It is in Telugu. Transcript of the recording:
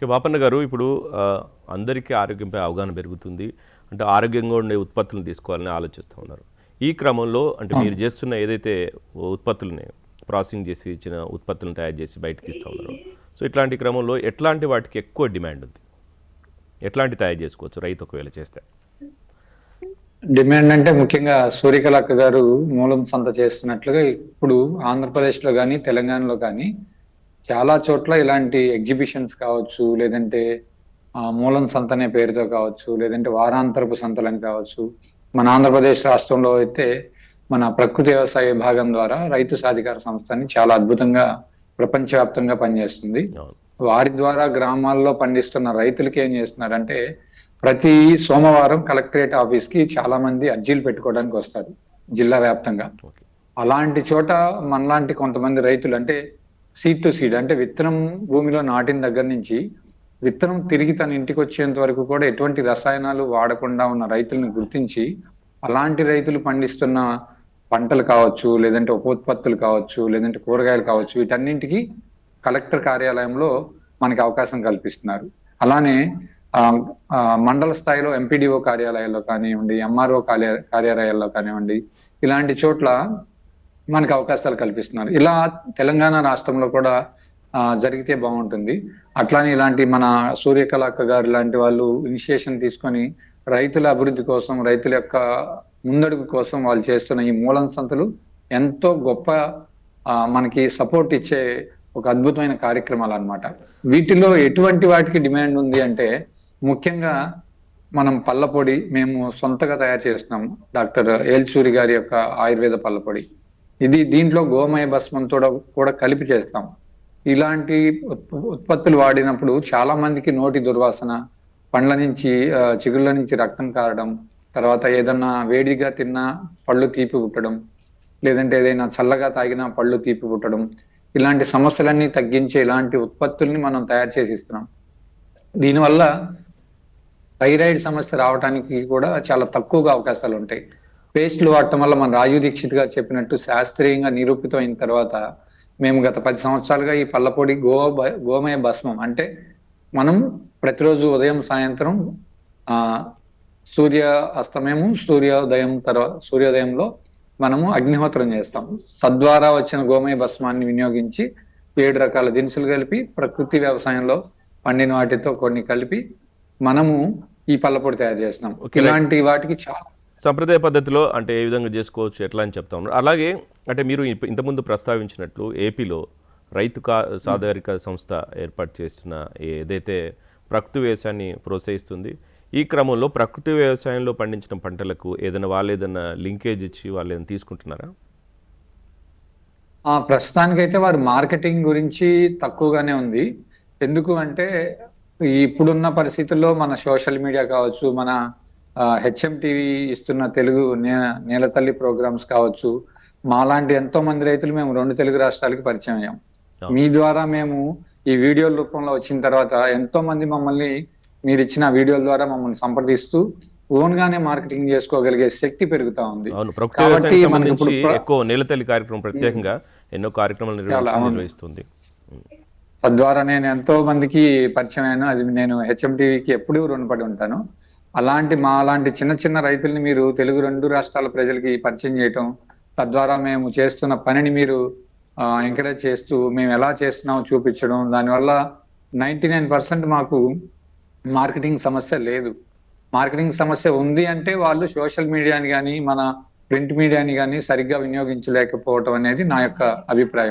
ఓకే బాపన్న గారు ఇప్పుడు అందరికీ ఆరోగ్యంపై అవగాహన పెరుగుతుంది. అంటే ఆరోగ్యంగా ఉండే ఉత్పత్తులను తీసుకోవాలని ఆలోచిస్తూ ఉన్నారు. ఈ క్రమంలో అంటే మీరు చేస్తున్న ఏదైతే ఉత్పత్తులని ప్రాసెసింగ్ చేసి ఇచ్చిన ఉత్పత్తులను తయారు చేసి బయటకి ఇస్తూ ఉన్నారు. సో ఇట్లాంటి క్రమంలో ఎట్లాంటి వాటికి ఎక్కువ డిమాండ్ ఉంది? ఎట్లాంటి తయారు చేసుకోవచ్చు రైతు ఒకవేళ చేస్తే? డిమాండ్ అంటే ముఖ్యంగా సూర్యకళక్క గారు మూలం సంత చేస్తున్నట్లుగా ఇప్పుడు ఆంధ్రప్రదేశ్లో కానీ తెలంగాణలో కానీ చాలా చోట్ల ఇలాంటి ఎగ్జిబిషన్స్ కావచ్చు లేదంటే ఆ, మూలం సంత అనే పేరుతో కావచ్చు లేదంటే వారాంతరపు సంతలని కావచ్చు. మన ఆంధ్రప్రదేశ్ రాష్ట్రంలో అయితే మన ప్రకృతి వ్యవసాయ విభాగం ద్వారా రైతు సాధికార సంస్థని చాలా అద్భుతంగా ప్రపంచవ్యాప్తంగా పనిచేస్తుంది. వారి ద్వారా గ్రామాల్లో పండిస్తున్న రైతులకి ఏం చేస్తున్నారంటే ప్రతి సోమవారం కలెక్టరేట్ ఆఫీస్కి చాలా మంది అర్జీలు పెట్టుకోవడానికి వస్తారు జిల్లా వ్యాప్తంగా. అలాంటి చోట మనలాంటి కొంతమంది రైతులు అంటే సీడ్ టు సీడ్ అంటే విత్తనం భూమిలో నాటిన దగ్గర నుంచి విత్తనం తిరిగి తన ఇంటికి వచ్చేంత వరకు కూడా ఎటువంటి రసాయనాలు వాడకుండా ఉన్న రైతులను గుర్తించి అలాంటి రైతులు పండిస్తున్న పంటలు కావచ్చు లేదంటే ఉపోత్పత్తులు కావచ్చు లేదంటే కూరగాయలు కావచ్చు వీటన్నింటికి కలెక్టర్ కార్యాలయంలో మనకి అవకాశం కల్పిస్తున్నారు. అలానే ఆ, మండల స్థాయిలో ఎంపీడీఓ కార్యాలయాల్లో కానివ్వండి ఎంఆర్ఓ కార్య కార్యాలయాల్లో కానివ్వండి ఇలాంటి చోట్ల మనకి అవకాశాలు కల్పిస్తున్నారు. ఇలా తెలంగాణ రాష్ట్రంలో కూడా జరిగితే బాగుంటుంది. అట్లానే ఇలాంటి మన సూర్యకళాక్క గారు లాంటి వాళ్ళు ఇనిషియేషన్ తీసుకొని రైతుల అభివృద్ధి కోసం రైతుల యొక్క ముందడుగు కోసం వాళ్ళు చేస్తున్న ఈ మూలం సంతలు ఎంతో గొప్ప ఆ, మనకి సపోర్ట్ ఇచ్చే ఒక అద్భుతమైన కార్యక్రమాలు అన్నమాట. వీటిలో ఎటువంటి వాటికి డిమాండ్ ఉంది అంటే ముఖ్యంగా మనం పళ్ళపొడి మేము సొంతగా తయారు చేస్తున్నాము డాక్టర్ ఏల్చూరి గారి యొక్క ఆయుర్వేద పళ్ళపొడి ఇది దీంట్లో గోమయ భస్మంతో కూడా కలిపి చేస్తాం. ఇలాంటి ఉత్పత్తులు వాడినప్పుడు చాలా మందికి నోటి దుర్వాసన పండ్ల నుంచి చిగుళ్ళ నుంచి రక్తం కారడం తర్వాత ఏదన్నా వేడిగా తిన్నా పళ్ళు తీపి పుట్టడం లేదంటే ఏదైనా చల్లగా తాగినా పళ్ళు తీపి పుట్టడం ఇలాంటి సమస్యలన్నీ తగ్గించే ఇలాంటి ఉత్పత్తుల్ని మనం తయారు చేసి ఇస్తున్నాం. దీనివల్ల థైరాయిడ్ సమస్య రావడానికి కూడా చాలా తక్కువగా అవకాశాలు ఉంటాయి. పేస్ట్లు వాడటం వల్ల మన రాజీవ్ దీక్షిత్ గారు చెప్పినట్టు శాస్త్రీయంగా నిరూపితం అయిన తర్వాత మేము గత పది సంవత్సరాలుగా ఈ పళ్ళపొడి గో గోమయ భస్మం అంటే మనం ప్రతిరోజు ఉదయం సాయంత్రం ఆ సూర్య అస్తమయము సూర్యోదయం తర్వాత సూర్యోదయంలో మనము అగ్నిహోత్రం చేస్తాం. సద్వారా వచ్చిన గోమయ భస్మాన్ని వినియోగించి ఏడు రకాల దినుసులు కలిపి ప్రకృతి వ్యవసాయంలో పండిన వాటితో కొన్ని కలిపి మనము ఈ పళ్ళపొడి తయారు చేస్తున్నాం. ఇలాంటి వాటికి చాలా సంప్రదాయ పద్ధతిలో అంటే ఏ విధంగా చేసుకోవచ్చు ఎట్లా అని చెప్తా ఉన్నారు. అలాగే అంటే మీరు ఇంతకుముందు ప్రస్తావించినట్లు ఏపీలో రైతు కా సాధారిక సంస్థ ఏర్పాటు చేస్తున్న ఏదైతే ప్రకృతి వ్యవసాయాన్ని ప్రోత్సహిస్తుంది ఈ క్రమంలో ప్రకృతి వ్యవసాయంలో పండించిన పంటలకు ఏదైనా వాళ్ళు ఏదైనా లింకేజ్ ఇచ్చి వాళ్ళు ఏదైనా తీసుకుంటున్నారా? ప్రస్తుతానికైతే వారి మార్కెటింగ్ గురించి తక్కువగానే ఉంది. ఎందుకు అంటే ఇప్పుడున్న పరిస్థితుల్లో మన సోషల్ మీడియా కావచ్చు మన హెచ్ఎం టీవీ ఇస్తున్న తెలుగు నే- నేలతల్లి ప్రోగ్రామ్స్ కావచ్చు. మాలాంటి ఎంతో మంది రైతులు మేము రెండు తెలుగు రాష్ట్రాలకి పరిచయం అయ్యాం. మీ ద్వారా మేము ఈ వీడియోల రూపంలో వచ్చిన తర్వాత ఎంతో మంది మమ్మల్ని మీరు ఇచ్చిన వీడియోల ద్వారా మమ్మల్ని సంప్రదిస్తూ ఓన్ గానే మార్కెటింగ్ చేసుకోగలిగే శక్తి పెరుగుతా ఉంది. కాబట్టి మనకి ఎక్కువ నేలతల్లి కార్యక్రమం ప్రత్యేకంగా ఎన్నో కార్యక్రమాలు. నిర్వహిస్తుంది. తద్వారా నేను ఎంతో మందికి పరిచయం అయ్యాను. అది నేను హెచ్ఎం టీవీకి ఎప్పుడూ రుణపడి ఉంటాను. అలాంటి మా అలాంటి చిన్న చిన్న రైతుల్ని మీరు తెలుగు రెండు రాష్ట్రాల ప్రజలకి పరిచయం చేయటం తద్వారా మేము చేస్తున్న పనిని మీరు ఎంకరేజ్ చేస్తూ మేము ఎలా చేస్తున్నామో చూపించడం దానివల్ల నైంటీ నైన్ పర్సెంట్ మాకు మార్కెటింగ్ సమస్య లేదు. మార్కెటింగ్ సమస్య ఉంది అంటే వాళ్ళు సోషల్ మీడియాని కానీ మన ప్రింట్ మీడియాని కానీ సరిగ్గా వినియోగించలేకపోవటం అనేది నా యొక్క అభిప్రాయం.